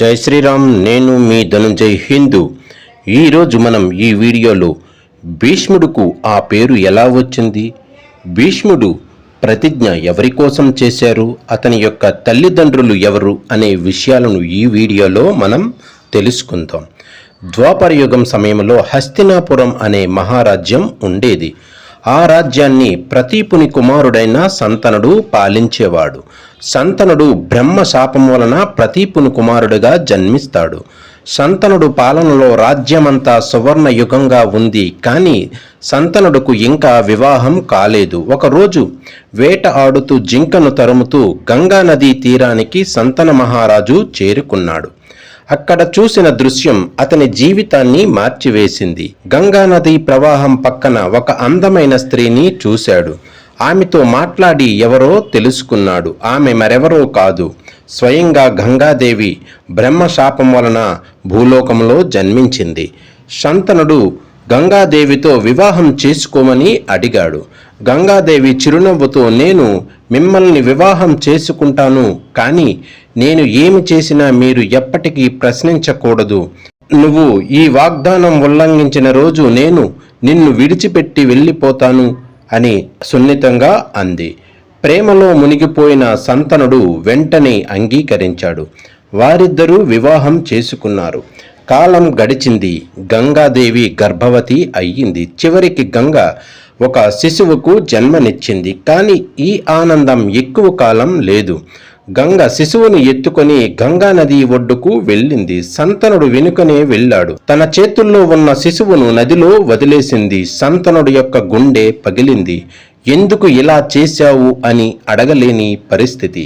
జై శ్రీరామ్ నేను మీ ధనుంజయ్ హిందూ. ఈరోజు మనం ఈ వీడియోలో భీష్ముడుకు ఆ పేరు ఎలా వచ్చింది? భీష్ముడు ప్రతిజ్ఞ ఎవరి కోసం చేశారు? అతని యొక్క తల్లిదండ్రులు ఎవరు? అనే విషయాలను ఈ వీడియోలో మనం తెలుసుకుందాం. ద్వాపరయుగం సమయంలో హస్తినాపురం అనే మహారాజ్యం ఉండేది. ఆ రాజ్యాన్ని ప్రతీపుని కుమారుడైన సంతనుడు పాలించేవాడు. సంతనుడు బ్రహ్మ శాపం వలన ప్రతీపుని కుమారుడిగా జన్మిస్తాడు. సంతనుడు పాలనలో రాజ్యమంతా సువర్ణ యుగంగా ఉంది కానీ సంతనుడుకు ఇంకా వివాహం కాలేదు. ఒకరోజు వేట ఆడుతూ జింకను తరుముతూ గంగా నదీ తీరానికి సంతన మహారాజు చేరుకున్నాడు. అక్కడ చూసిన దృశ్యం అతని జీవితాన్ని మార్చివేసింది. గంగా నది ప్రవాహం పక్కన ఒక అందమైన స్త్రీని చూశాడు. ఆమెతో మాట్లాడి ఎవరో తెలుసుకున్నాడు. ఆమె మరెవరో కాదు. స్వయంగా గంగాదేవి బ్రహ్మశాపం వలన భూలోకంలో జన్మించింది. శంతనుడు గంగాదేవితో వివాహం చేసుకోమని అడిగాడు. గంగాదేవి చిరునవ్వుతో నేను మిమ్మల్ని వివాహం చేసుకుంటాను కానీ నేను ఏమి చేసినా మీరు ఎప్పటికీ ప్రశ్నించకూడదు. నువ్వు ఈ వాగ్దానం ఉల్లంఘించిన రోజు నేను నిన్ను విడిచిపెట్టి వెళ్ళిపోతాను అని సున్నితంగా అంది. ప్రేమలో మునిగిపోయిన సంతనుడు వెంటనే అంగీకరించాడు. వారిద్దరూ వివాహం చేసుకున్నారు. కాలం గడిచింది. గంగాదేవి గర్భవతి అయ్యింది. చివరికి గంగ ఒక శిశువుకు జన్మనిచ్చింది. కానీ ఈ ఆనందం ఎక్కువ కాలం లేదు. గంగ శిశువును ఎత్తుకొని గంగా నది ఒడ్డుకు వెళ్ళింది. సంతనుడు వెనుకనే వెళ్ళాడు. తన చేతుల్లో ఉన్న శిశువును నదిలో వదిలేసింది. సంతనుడు యొక్క గుండె పగిలింది. ఎందుకు ఇలా చేశావు? అని అడగలేని పరిస్థితి.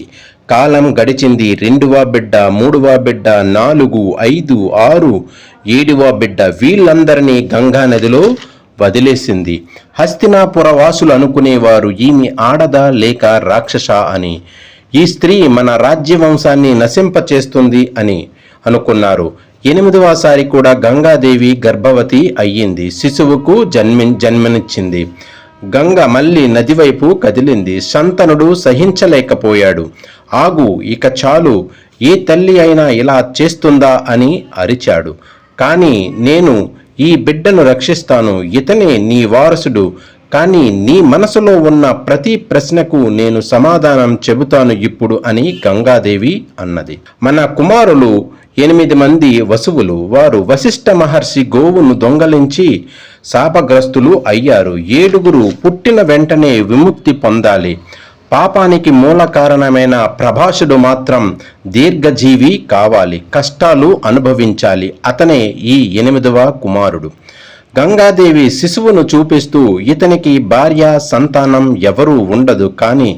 కాలం గడిచింది. రెండవ బిడ్డ మూడువ బిడ్డ నాలుగు ఐదు ఆరు ఏడువ బిడ్డ వీళ్ళందరినీ గంగా నదిలో వదిలేసింది. హస్తినాపుర వాసులు అనుకునేవారు ఈమె ఆడదా లేక రాక్షస అని. ఈ స్త్రీ మన రాజ్యవంశాన్ని నశింపచేస్తుంది అని అనుకున్నారు. ఎనిమిదవసారి కూడా గంగాదేవి గర్భవతి అయ్యింది. శిశువుకు జన్మి జన్మనిచ్చింది. గంగ మళ్ళీ నదివైపు కదిలింది. శంతనుడు సహించలేకపోయాడు. ఆగు ఇక చాలు. ఏ తల్లి అయినా ఇలా చేస్తుందా అని అరిచాడు. కానీ నేను ఈ బిడ్డను రక్షిస్తాను. ఇతనే నీ వారసుడు. కానీ నీ మనసులో ఉన్న ప్రతి ప్రశ్నకు నేను సమాధానం చెబుతాను ఇప్పుడు అని గంగాదేవి అన్నది. మన కుమారులు ఎనిమిది మంది వసువులు వారు వశిష్ఠ మహర్షి గోవును దొంగలించి శాపగ్రస్తులు అయ్యారు. ఏడుగురు పుట్టిన వెంటనే విముక్తి పొందాలి. పాపానికి మూల కారణమైన ప్రభాషుడు మాత్రం దీర్ఘజీవి కావాలి కష్టాలు అనుభవించాలి. అతనే ఈ ఎనిమిదవ కుమారుడు. గంగాదేవి శిశువును చూపిస్తూ ఇతనికి భార్య సంతానం ఎవరూ ఉండదు కానీ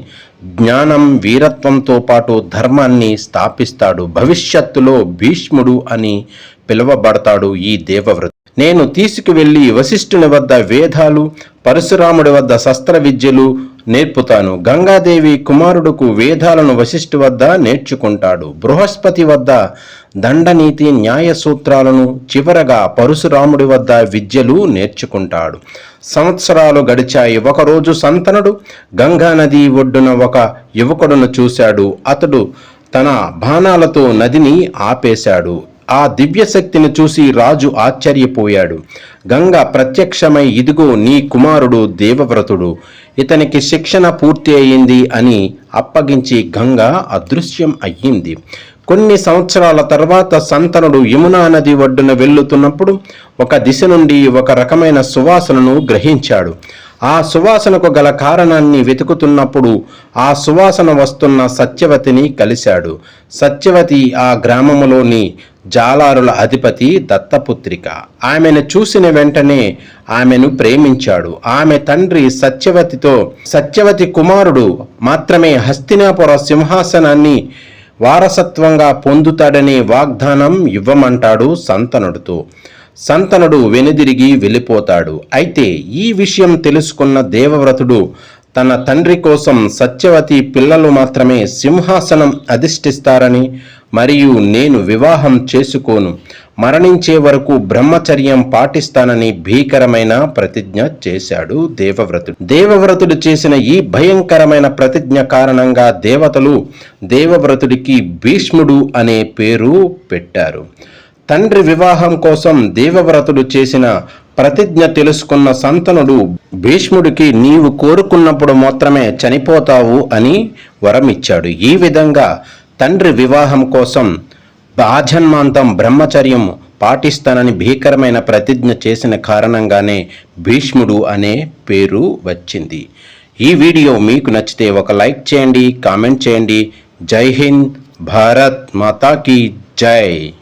జ్ఞానం వీరత్వంతో పాటు ధర్మాన్ని స్థాపిస్తాడు. భవిష్యత్తులో భీష్ముడు అని పిలువబడతాడు ఈ దేవవ్రత. నేను తీసుకువెళ్ళి వశిష్ఠుని వద్ద వేదాలు పరశురాముడి వద్ద శస్త్ర విద్యలు నేర్పుతాను. గంగాదేవి కుమారుడుకు వేదాలను వశిష్ఠు వద్ద నేర్చుకుంటాడు. బృహస్పతి వద్ద దండనీతి న్యాయ సూత్రాలను చివరగా పరశురాముడి వద్ద విద్యలు నేర్చుకుంటాడు. సంవత్సరాలు గడిచాయి. ఒకరోజు సంతనుడు గంగా నది ఒడ్డున ఒక యువకుడును చూశాడు. అతడు తన బాణాలతో నదిని ఆపేశాడు. ఆ దివ్యశక్తిని చూసి రాజు ఆశ్చర్యపోయాడు. గంగ ప్రత్యక్షమై ఇదిగో నీ కుమారుడు దేవవ్రతుడు. ఇతనికి శిక్షణ పూర్తి అయింది అని అప్పగించి గంగ అదృశ్యం అయ్యింది. కొన్ని సంవత్సరాల తర్వాత సంతనుడు యమునా నది ఒడ్డున వెళ్ళుతున్నప్పుడు ఒక దిశ నుండి ఒక రకమైన సువాసనను గ్రహించాడు. ఆ సువాసనకు గల కారణాన్ని వెతుకుతున్నప్పుడు ఆ సువాసన వస్తున్న సత్యవతిని కలిశాడు. సత్యవతి ఆ గ్రామములోని జాలారుల అధిపతి దత్తపుత్రిక. ఆమెను చూసిన వెంటనే ఆమెను ప్రేమించాడు. ఆమె తండ్రి సత్యవతితో సత్యవతి కుమారుడు మాత్రమే హస్తినాపుర సింహాసనాన్ని వారసత్వంగా పొందుతాడనే వాగ్దానం ఇవ్వమంటాడు సంతనుడితో. సంతనుడు వెనుదిరిగి వెళ్ళిపోతాడు. అయితే ఈ విషయం తెలుసుకున్న దేవవ్రతుడు తన తండ్రి కోసం సత్యవతి పిల్లలు మాత్రమే సింహాసనం అధిష్ఠిస్తారని మరియు నేను వివాహం చేసుకోను. మరణించే వరకు బ్రహ్మచర్యం పాటిస్తానని భీకరమైన ప్రతిజ్ఞ చేశాడు దేవవ్రతుడు. దేవవ్రతుడు చేసిన ఈ భయంకరమైన ప్రతిజ్ఞ కారణంగా దేవతలు దేవవ్రతుడికి భీష్ముడు అనే పేరు పెట్టారు. తండ్రి వివాహం కోసం దేవవ్రతుడు చేసిన ప్రతిజ్ఞ తెలుసుకున్న సంతనుడు భీష్ముడికి నీవు కోరుకున్నప్పుడు మాత్రమే చనిపోతావు అని వరమిచ్చాడు. ఈ విధంగా తండ్రి వివాహం కోసం ఆజన్మాంతం బ్రహ్మచర్యం పాటిస్తానని భీకరమైన ప్రతిజ్ఞ చేసిన కారణంగానే భీష్ముడు అనే పేరు వచ్చింది. ఈ వీడియో మీకు నచ్చితే ఒక లైక్ చేయండి కామెంట్ చేయండి. జై హింద్ భారత్ మాతా కీ జై.